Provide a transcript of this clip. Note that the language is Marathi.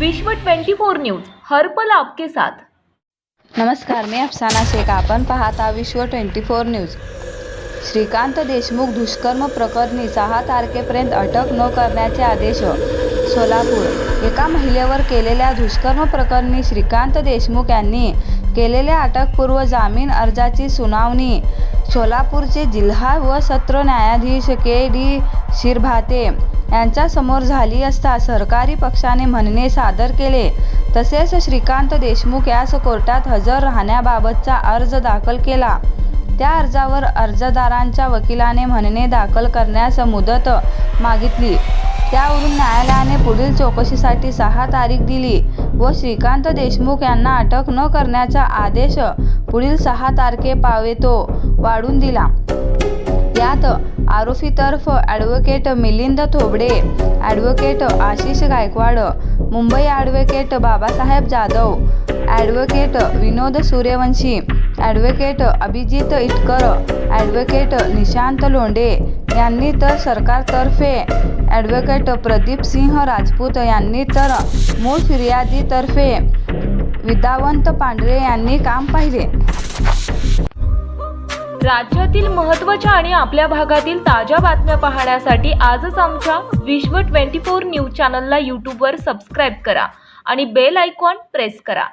विश्व 24 न्यूज हर पल आपके साथ. नमस्कार मी अफसाना शेख. आपण पाहता Vishwa twenty four news. Shrikant Deshmukh दुष्कर्म प्रकरणी सहा तारखेपर्यंत अटक न करण्याचे आदेश सोलापूर. एका महिलेवर केलेल्या दुष्कर्म प्रकरणी श्रीकांत देशमुख यांनी केलेल्या अटकपूर्व जामीन अर्जाची सुनावणी सोलापूरचे जिल्हा व सत्र न्यायाधीश के डी शिरभाते यांच्यासमोर झाली असता सरकारी पक्षाने म्हणणे सादर केले. तसेच श्रीकांत देशमुख यास कोर्टात हजर राहण्याबाबतचा अर्ज दाखल केला. त्या अर्जावर अर्जदारांच्या वकिलाने म्हणणे दाखल करण्यास मुदत मागितली. त्यावरून न्यायालयाने पुढील चौकशीसाठी सहा तारीख दिली व श्रीकांत देशमुख यांना अटक न करण्याचा आदेश पुढील सहा तारखे पावेतो वाढून दिला. यात आरोपीतर्फ advocate Milind Thobde advocate Ashish Gaikwad Mumbai advocate Babasaheb Jadhav advocate Vinod Suryavanshi advocate Abhijit Itkar advocate Nishant Londhe यांनी तर सरकारतर्फे ॲडव्होकेट प्रदीप सिंह राजपूत यांनी तर मूळ फिर्यादीतर्फे विद्यावंत पांढरे यांनी काम पाहिले. राज्यातील महत्त्वाच्या आणि आपल्या भागातील ताज्या बातम्या पाहण्यासाठी आजच आमच्या विश्व 24 न्यूज चॅनलला यूट्यूबवर सबस्क्राईब करा आणि बेल आयकॉन प्रेस करा.